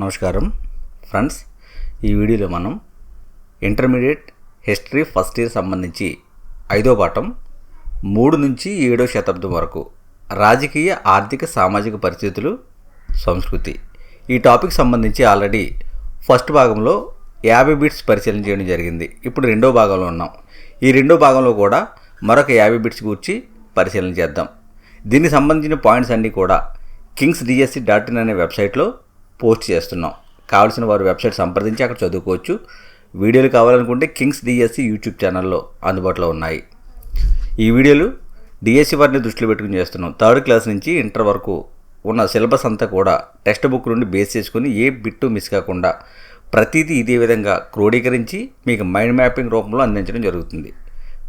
నమస్కారం. ఫ్రెండ్స్ ఈ వీడియోలో మనం ఇంటర్మీడియట్ హిస్టరీ ఫస్ట్ ఇయర్ సంబంధించి ఐదో పాఠం మూడు నుంచి ఏడో శతాబ్దం వరకు రాజకీయ ఆర్థిక సామాజిక పరిస్థితులు సంస్కృతి ఈ టాపిక్ సంబంధించి ఆల్రెడీ ఫస్ట్ భాగంలో యాభై బిట్స్ పరిశీలన చేయడం జరిగింది. ఇప్పుడు రెండో భాగంలో ఉన్నాం. ఈ రెండో భాగంలో కూడా మరొక యాభై బిట్స్ గురించి పరిశీలన చేద్దాం. దీనికి సంబంధించిన పాయింట్స్ అన్నీ కూడా కింగ్స్ డిఎస్సి డాట్ ఇన్ అనే వెబ్సైట్లో పోస్ట్ చేస్తున్నాం. కావాల్సిన వారు వెబ్సైట్ సంప్రదించి అక్కడ చదువుకోవచ్చు. వీడియోలు కావాలనుకుంటే కింగ్స్ డిఎస్సి యూట్యూబ్ ఛానల్లో అందుబాటులో ఉన్నాయి. ఈ వీడియోలు డిఎస్సి వారిని దృష్టిలో పెట్టుకుని చేస్తున్నాం. థర్డ్ క్లాస్ నుంచి ఇంటర్ వరకు ఉన్న సిలబస్ అంతా కూడా టెక్స్ట్ బుక్ నుండి బేస్ చేసుకుని ఏ బిట్టు మిస్ కాకుండా ప్రతిదీ ఇదే విధంగా క్రోడీకరించి మీకు మైండ్ మ్యాపింగ్ రూపంలో అందించడం జరుగుతుంది.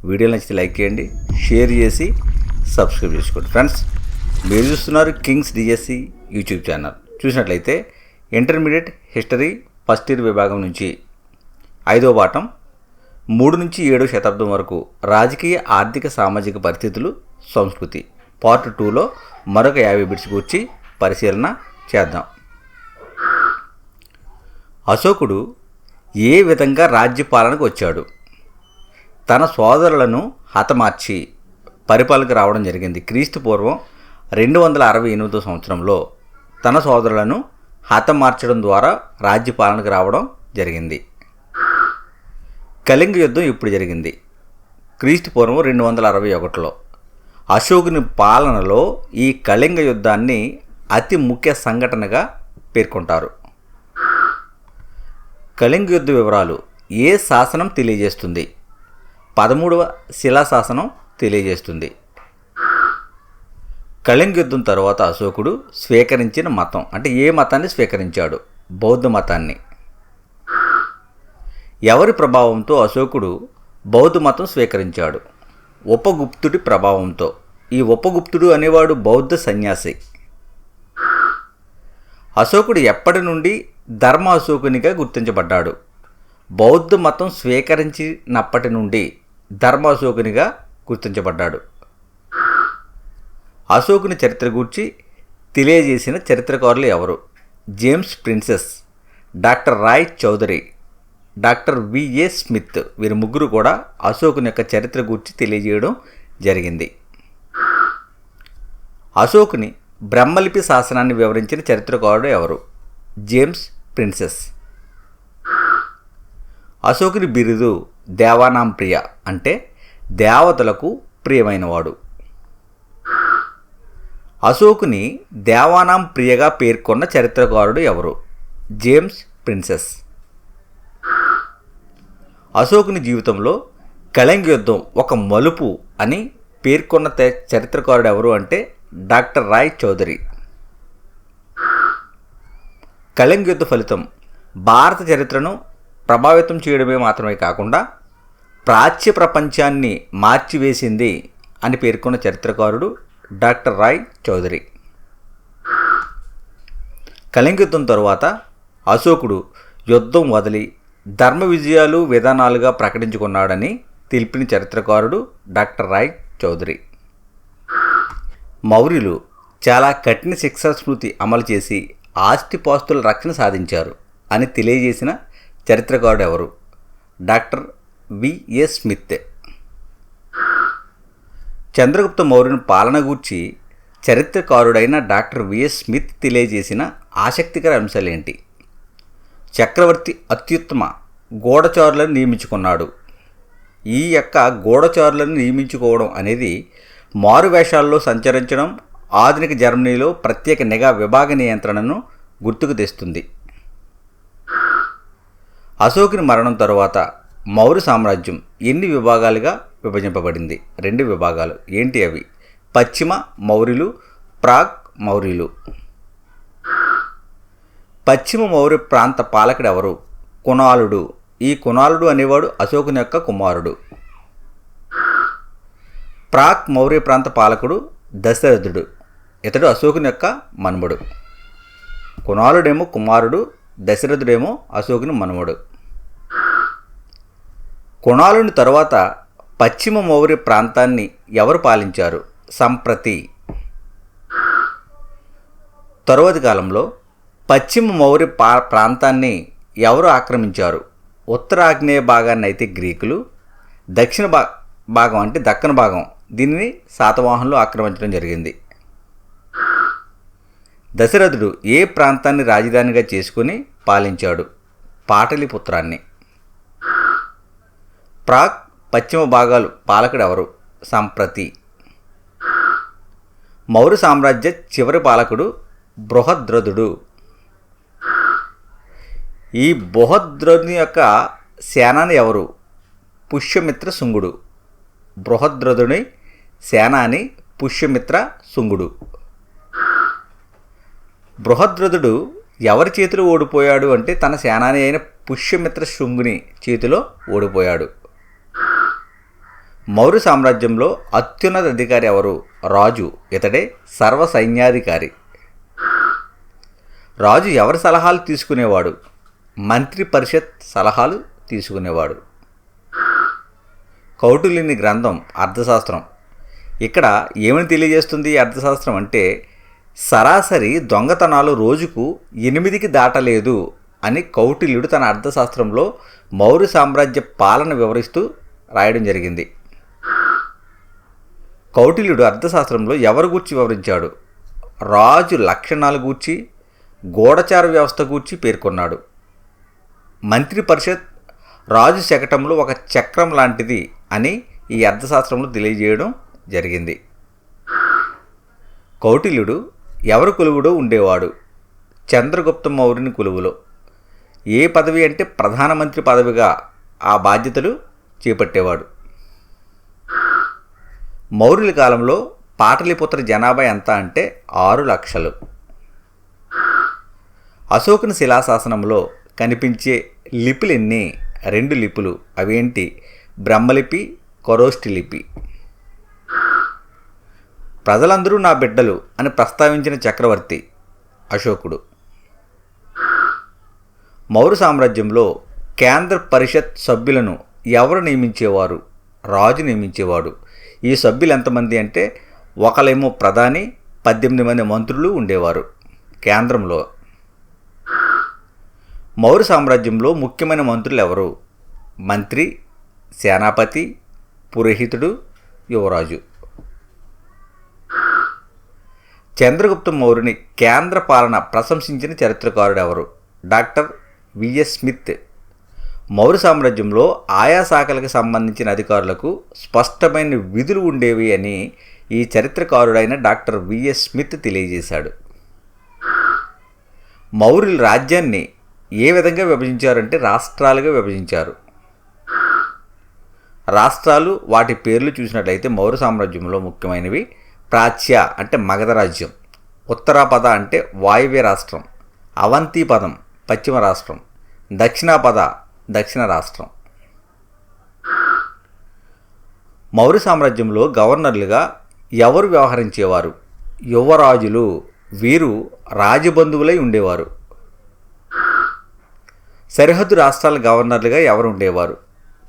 వీడియో నచ్చితే లైక్ చేయండి షేర్ చేసి సబ్స్క్రైబ్ చేసుకోండి. ఫ్రెండ్స్ మీరు చూస్తున్నారు కింగ్స్ డిఎస్సి యూట్యూబ్ ఛానల్. చూసినట్లయితే ఇంటర్మీడియట్ హిస్టరీ ఫస్ట్ ఇయర్ విభాగం నుంచి. ఐదో పాఠం మూడు నుంచి ఏడో శతాబ్దం వరకు రాజకీయ ఆర్థిక సామాజిక పరిస్థితులు సంస్కృతి. పార్ట్ టూలో మరొక యాభై బిట్స్ కూర్చి పరిశీలన చేద్దాం. అశోకుడు ఏ విధంగా రాజ్యపాలనకు వచ్చాడు? తన సోదరులను హతమార్చి పరిపాలనకు రావడం జరిగింది. క్రీస్తు పూర్వం రెండు వందల అరవై ఎనిమిదో సంవత్సరంలో తన సోదరులను హతమార్చడం ద్వారా రాజ్యపాలనకు రావడం జరిగింది. కళింగ యుద్ధం ఇప్పుడు జరిగింది. క్రీస్తు పూర్వం రెండు వందల అరవై ఒకటిలో అశోకుని పాలనలో ఈ కళింగ యుద్ధాన్ని అతి ముఖ్య సంఘటనగా పేర్కొంటారు. కళింగ యుద్ధ వివరాలు ఏ శాసనం తెలియజేస్తుంది? పదమూడవ శిలాశాసనం తెలియజేస్తుంది. కళింగ యుద్ధం తర్వాత అశోకుడు స్వీకరించిన మతం. అంటే ఏ మతాన్ని స్వీకరించాడు? బౌద్ధ మతాన్ని. ఎవరి ప్రభావంతో అశోకుడు బౌద్ధ మతం స్వీకరించాడు? ఉపగుప్తుడి ప్రభావంతో. ఈ ఉపగుప్తుడు అనేవాడు బౌద్ధ సన్యాసి. అశోకుడు ఎప్పటి నుండి ధర్మ అశోకునిగా గుర్తించబడ్డాడు? బౌద్ధ మతం స్వీకరించినప్పటి నుండి ధర్మ అశోకునిగా గుర్తించబడ్డాడు. అశోకుని చరిత్ర గూర్చి తెలియజేసిన చరిత్రకారులు ఎవరు? James Prinsep doctor Roy Chaudhuri doctor V A Smith వీరి ముగ్గురు కూడా అశోకుని యొక్క చరిత్ర గూర్చి తెలియజేయడం జరిగింది. అశోకుని బ్రహ్మలిపి శాసనాన్ని వివరించిన చరిత్రకారుడు ఎవరు? James Prinsep. అశోకుని బిరుదు దేవానాం ప్రియ అంటే దేవతలకు ప్రియమైనవాడు. అశోకుని దేవానాం ప్రియగా పేర్కొన్న చరిత్రకారుడు ఎవరు? James Prinsep. అశోకుని జీవితంలో కళింగ యుద్ధం ఒక మలుపు అని పేర్కొన్న చరిత్రకారుడు ఎవరు అంటే డాక్టర్ రాయ్ చౌదరి. కళింగ యుద్ధ ఫలితం భారత చరిత్రను ప్రభావితం చేయడమే మాత్రమే కాకుండా ప్రాచ్య ప్రపంచాన్ని మార్చివేసింది అని పేర్కొన్న చరిత్రకారుడు డాక్టర్ రాయ్ చౌదరి. కళింగ యుద్ధం తరువాత అశోకుడు యుద్ధం వదిలి ధర్మ విజయాలు విధానాలుగా ప్రకటించుకున్నాడని తెలిపిన చరిత్రకారుడు డాక్టర్ రాయ్ చౌదరి. మౌర్యులు చాలా కఠిన శిక్షా స్మృతి అమలు చేసి ఆస్తిపాస్తుల రక్షణ సాధించారు అని తెలియజేసిన చరిత్రకారుడు ఎవరు? Doctor V A Smith. Chandragupta మౌర్యుని పాలన గూర్చి చరిత్రకారుడైన డాక్టర్ విఎస్ స్మిత్ తెలియజేసిన ఆసక్తికర అంశాలేంటి? చక్రవర్తి అత్యుత్తమ గూఢచారులను నియమించుకున్నాడు. ఈ యొక్క గూఢచారులను నియమించుకోవడం అనేది మారువేషాల్లో సంచరించడం ఆధునిక జర్మనీలో ప్రత్యేక నిఘా విభాగ నియంత్రణను గుర్తుకు తెస్తుంది. అశోకుని మరణం తరువాత మౌర్య సామ్రాజ్యం ఎన్ని విభాగాలుగా విభజింపబడింది. రెండు విభాగాలు. ఏంటి అవి? పశ్చిమ మౌర్యులు ప్రాగ్ మౌర్యులు. పశ్చిమ మౌర్య ప్రాంత పాలకుడు ఎవరు కుణాలుడు. ఈ కుణాలుడు అనేవాడు అశోకుని యొక్క కుమారుడు. ప్రాక్ మౌర్య ప్రాంత పాలకుడు దశరథుడు. ఇతడు అశోకుని యొక్క మనుమడు. కుణాలుడేమో కుమారుడు దశరథుడేమో అశోకుని మనుమడు. కుణాలుని తరువాత పశ్చిమ మౌర్య ప్రాంతాన్ని ఎవరు పాలించారు? సంప్రతి. తరువాతి కాలంలో పశ్చిమ మౌర్య పా ప్రాంతాన్ని ఎవరు ఆక్రమించారు? ఉత్తర ఆగ్నేయ భాగాన్ని అయితే గ్రీకులు దక్షిణ భా భాగం అంటే దక్కన భాగం. దీనిని శాతవాహనులు ఆక్రమించడం జరిగింది. దశరథుడు ఏ ప్రాంతాన్ని రాజధానిగా చేసుకుని పాలించాడు? పాటలిపుత్రాన్ని. ప్రాగ్ పశ్చిమ భాగాలు పాలకుడు ఎవరు? సంప్రతి. మౌర్య సామ్రాజ్య చివరి పాలకుడు బృహద్రథుడు. ఈ బృహద్రథుని యొక్క సేనాని ఎవరు? పుష్యమిత్ర శుంగుడు. బృహద్రథుని సేనాని పుష్యమిత్ర శుంగుడు. బృహద్రథుడు ఎవరి చేతిలో ఓడిపోయాడు అంటే తన సేనాని అయిన పుష్యమిత్ర శుంగుని చేతిలో ఓడిపోయాడు. మౌర్య సామ్రాజ్యంలో అత్యున్నత అధికారి ఎవరు? రాజు. ఇతడే సర్వ సైన్యాధికారి. రాజు ఎవరి సలహాలు తీసుకునేవాడు? మంత్రి పరిషత్ సలహాలు తీసుకునేవాడు. కౌటిల్యుని గ్రంథం అర్థశాస్త్రం. ఇక్కడ ఏమని తెలియజేస్తుంది అర్థశాస్త్రం అంటే సరాసరి దొంగతనాలు రోజుకు ఎనిమిదికి దాటలేదు అని కౌటిల్యుడు తన అర్థశాస్త్రంలో మౌర్య సామ్రాజ్య పాలన వివరిస్తూ రాయడం జరిగింది. కౌటిల్యుడు అర్థశాస్త్రంలో ఎవరి గూర్చి వివరించాడు? రాజు లక్షణాల గూర్చి గూఢచార వ్యవస్థ గూర్చి పేర్కొన్నాడు. మంత్రి పరిషత్ రాజు శకటంలో ఒక చక్రం లాంటిది అని ఈ అర్థశాస్త్రంలో తెలియజేయడం జరిగింది. కౌటిల్యుడు ఎవరి కొలువుడో ఉండేవాడు? చంద్రగుప్త మౌర్యుని కొలువులో. ఏ పదవి అంటే ప్రధానమంత్రి పదవిగా ఆ బాధ్యతలు చేపట్టేవాడు. మౌర్యుల కాలంలో పాటలిపుత్ర జనాభా ఎంత అంటే ఆరు లక్షలు. అశోకుని శిలాశాసనంలో కనిపించే లిపులెన్ని రెండు లిపులు అవేంటి? బ్రహ్మలిపి కొరోష్టి లిపి. ప్రజలందరూ నా బిడ్డలు అని ప్రస్తావించిన చక్రవర్తి అశోకుడు. మౌర్య సామ్రాజ్యంలో కేంద్ర పరిషత్ సభ్యులను ఎవరు నియమించేవారు? రాజు నియమించేవాడు. ఈ సభ్యులు ఎంతమంది అంటే ఒకలేమో ప్రధాని పద్దెనిమిది మంది మంత్రులు ఉండేవారు కేంద్రంలో. మౌర్య సామ్రాజ్యంలో ముఖ్యమైన మంత్రులు ఎవరు? మంత్రి సేనాపతి పురోహితుడు యువరాజు. చంద్రగుప్త మౌర్యుని కేంద్ర పాలన ప్రశంసించిన చరిత్రకారుడు ఎవరు? Doctor VS Smith. మౌర్య సామ్రాజ్యంలో ఆయా శాఖలకు సంబంధించిన అధికారులకు స్పష్టమైన విధులు ఉండేవి అని ఈ చరిత్రకారుడైన డాక్టర్ విఎస్ స్మిత్ తెలియజేశాడు. మౌర్యులు రాజ్యాన్ని ఏ విధంగా విభజించారంటే రాష్ట్రాలుగా విభజించారు. రాష్ట్రాలు వాటి పేర్లు చూసినట్లయితే మౌర్య సామ్రాజ్యంలో ముఖ్యమైనవి ప్రాచ్య అంటే మగధ రాజ్యం ఉత్తరాపద అంటే వాయువ్య రాష్ట్రం అవంతి పదం పశ్చిమ రాష్ట్రం దక్షిణాపద దక్షిణ రాష్ట్రం. మౌర్య సామ్రాజ్యంలో గవర్నర్లుగా ఎవరు వ్యవహరించేవారు? యువరాజులు వీరు రాజబంధువులై ఉండేవారు. సరిహద్దు రాష్ట్రాల గవర్నర్లుగా ఎవరు ఉండేవారు?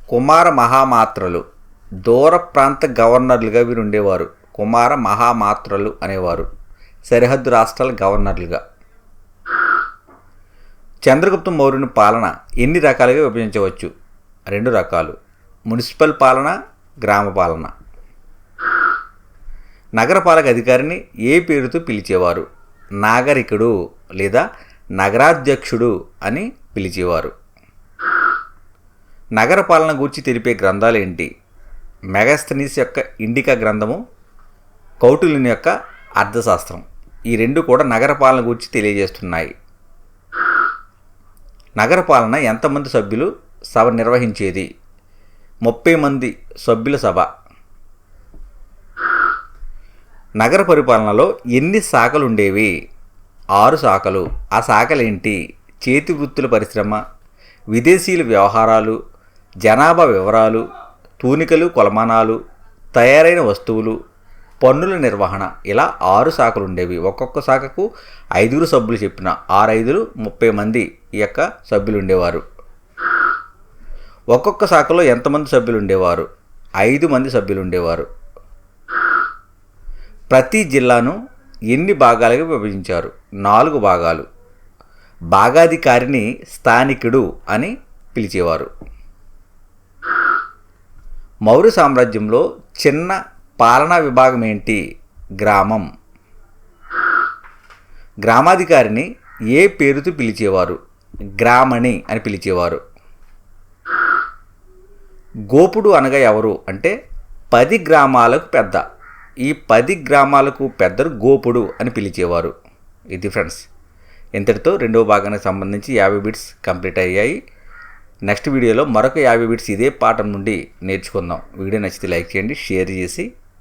కుమార మహామాత్రలు దూర ప్రాంత గవర్నర్లుగా వీరు ఉండేవారు. కుమార మహామాత్రలు అనేవారు. సరిహద్దు రాష్ట్రాల గవర్నర్లుగా. చంద్రగుప్త మౌర్యుని పాలన ఎన్ని రకాలుగా విభజించవచ్చు? రెండు రకాలు. మున్సిపల్ పాలన గ్రామ పాలన. నగరపాలక అధికారిని ఏ పేరుతో పిలిచేవారు? నాగరికుడు లేదా నగరాధ్యక్షుడు అని పిలిచేవారు. నగరపాలన గూర్చి తెలిపే గ్రంథాలు ఏంటి? మెగాస్థనీస్ యొక్క ఇండికా గ్రంథము కౌటిల్యుని యొక్క అర్థశాస్త్రం. ఈ రెండు కూడా నగరపాలన గురించి తెలియజేస్తున్నాయి. నగరపాలన ఎంతమంది సభ్యులు సభ నిర్వహించేది? ముప్పై మంది సభ్యుల సభ. నగర పరిపాలనలో ఎన్ని శాఖలు ఉండేవి ఆరు శాఖలు. ఆ శాఖలేంటి? చేతి వృత్తుల పరిశ్రమ విదేశీయుల వ్యవహారాలు జనాభా వివరాలు తూనికలు కొలమానాలు తయారైన వస్తువులు పన్నుల నిర్వహణ. ఇలా ఆరు శాఖలు ఉండేవి. ఒక్కొక్క శాఖకు ఐదుగురు సభ్యులు చెప్పిన ఆరు ఐదులు ముప్పై మంది ఈ యొక్క సభ్యులు ఉండేవారు. ఒక్కొక్క శాఖలో ఎంతమంది సభ్యులు ఉండేవారు? ఐదు మంది సభ్యులు ఉండేవారు. ప్రతి జిల్లాను ఎన్ని భాగాలుగా విభజించారు? నాలుగు భాగాలు. భాగాధికారిని స్థానికుడు అని పిలిచేవారు. మౌర్య సామ్రాజ్యంలో చిన్న పాలనా విభాగం ఏంటి? గ్రామం. గ్రామాధికారిని ఏ పేరుతో పిలిచేవారు? గ్రామణి అని పిలిచేవారు. గోపుడు అనగా ఎవరు? అంటే పది గ్రామాలకు పెద్ద. ఈ పది గ్రామాలకు పెద్దరు గోపుడు అని పిలిచేవారు. ఇది ఫ్రెండ్స్ ఇంతటితో రెండవ భాగానికి సంబంధించి యాభై బిట్స్ కంప్లీట్ అయ్యాయి. నెక్స్ట్ వీడియోలో మరొక యాభై బిట్స్ ఇదే పాఠం నుండి నేర్చుకుందాం. వీడియో నచ్చితే లైక్ చేయండి షేర్ చేసి